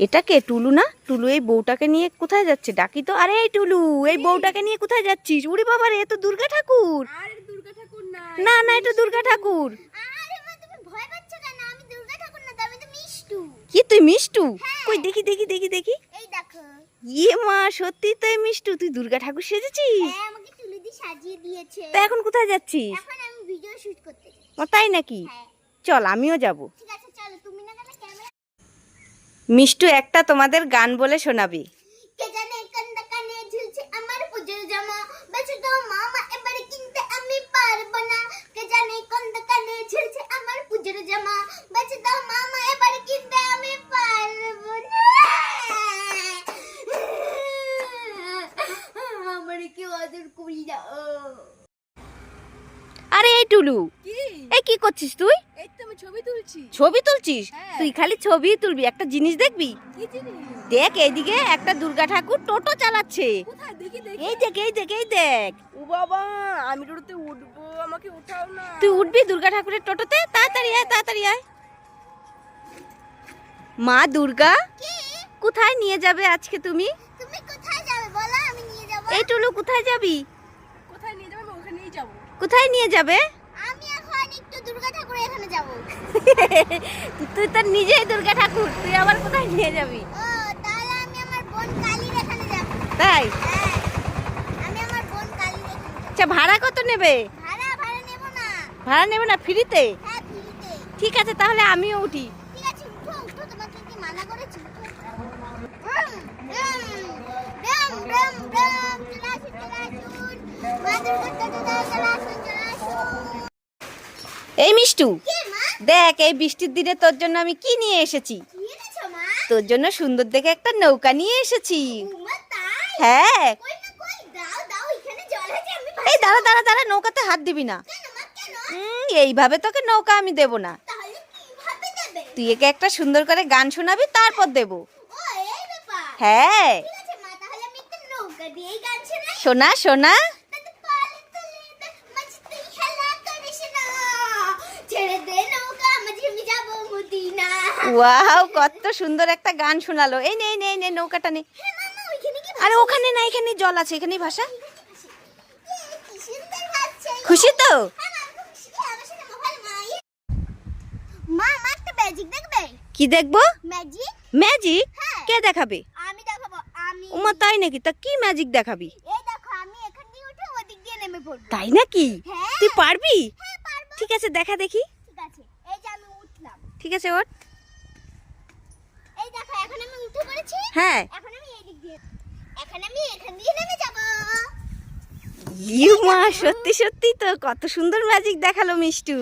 এটা কে টুলু না? টুলু এই বউটাকে নিয়ে কোথায় যাচ্ছে? ডাকি তো। আরে এই টুলু এই বউটাকে নিয়ে কোথায় যাচ্ছিস? উড়ি বাবা রে তো দুর্গা ঠাকুর। না না এটা দুর্গা ঠাকুর। কি তুই মিষ্টু? কই দেখি দেখি দেখি দেখি। ইয়ে মা সত্যি তো মিষ্টু তুই দুর্গা ঠাকুর সেজেছিস? হ্যাঁ তা এখন কোথায় যাচ্ছিস? তাই নাকি? হ্যাঁ। চল আমিও যাব ঠিক আছে চলো তুমি না গেলে ক্যামেরা মিষ্টু একটা তোমাদের গান বলে শোনাবি। কে জানে কান্দা কানে ঝুলছে আমার পুজোর জামা। বেশি তো মামা এবারে কিনতে আমি পারব না। কে জানে কান্দা কানে ঝুলছে আমার পুজোর জামা। বেশি তো মামা এবারে কিনতে আমি পারব না। আমার কি আদর আরে এই টুলু। কি? এই কি করছিস তুই? এই তো আমি ছবি তুলছি। ছবি তুলছিস? হ্যাঁ। তুই খালি ছবি তুলবি একটা জিনিস দেখবি? দেখ এইদিকে একটা দুর্গা ঠাকুর টোটো চালাচ্ছে। কোথায়? দেখি দেখি। এই দেখ এই দেখ এই দেখ। ও বাবা আমি টোটোতে উঠবো আমাকে উঠাও না। তুই উঠবি দুর্গা ঠাকুরের টোটোতে? তাড়াতাড়ি আয় তাড়াতাড়ি আয়। মা দুর্গা কোথায় নিয়ে যাবে আজকে তুমি? তুমি কোথায় যাবে? বলো আমি নিয়ে যাব। এই টুলু কোথায় যাবি? কোথায় নিয়ে যাব? আমি ওখানেই যাব। কোথায় নিয়ে যাবে আমি এখন একটু দুর্গা ঠাকুরের এখানে যাব তুই তো নিজেই দুর্গা ঠাকুর তুই আবার কোথায় নিয়ে যাবি? তাই? হ্যাঁ আচ্ছা ভাড়া কত নেবে? ভাড়া নেব না। না ফ্রিতে? হ্যাঁ ঠিক আছে তাহলে আমিও উঠি। এই মিষ্টু? দেখ এই বৃষ্টির দিনে তোর জন্য আমি কি নিয়ে এসেছি? তোর জন্য সুন্দর দেখে একটা নৌকা নিয়ে এসেছি। হ্যাঁ। এই দাঁড়া দাঁড়া দাঁড়া নৌকাতে হাত দিবি না। এইভাবে তোকে নৌকা আমি দেব না? তুই একে একটা সুন্দর করে গান শোনাবি তারপর দেব। হ্যাঁ। শোনা শোনা। ওয়াও কত সুন্দর একটা গান শোনালো এই নে নে নে নৌকাটা নে আরে ওখানে না এখানে জল আছে এখানেই ভাষা। খুশি তো? কি দেখব ম্যাজিক? ম্যাজিক। কে দেখাবে আমি দেখাবো, আমি। উমা তাই নাকি তা কি ম্যাজিক দেখাবি এই দেখো, আমি এখান দিয়ে উঠে ওদিক দিয়ে নেমে পড়ব। তাই নাকি হ্যাঁ। তুই পারবি হ্যাঁ, ঠিক আছে দেখা দেখি ঠিক আছে, এই যে আমি উঠলাম। ঠিক আছে ওর এই দেখো, এখন আমি উঠে পড়েছি। হ্যাঁ। এখন আমি এই দিক দিয়ে এখন আমি এখান দিয়ে নেমে যাব। ইউ মা সত্যি সত্যি তো কত সুন্দর ম্যাজিক দেখাল মিষ্টু।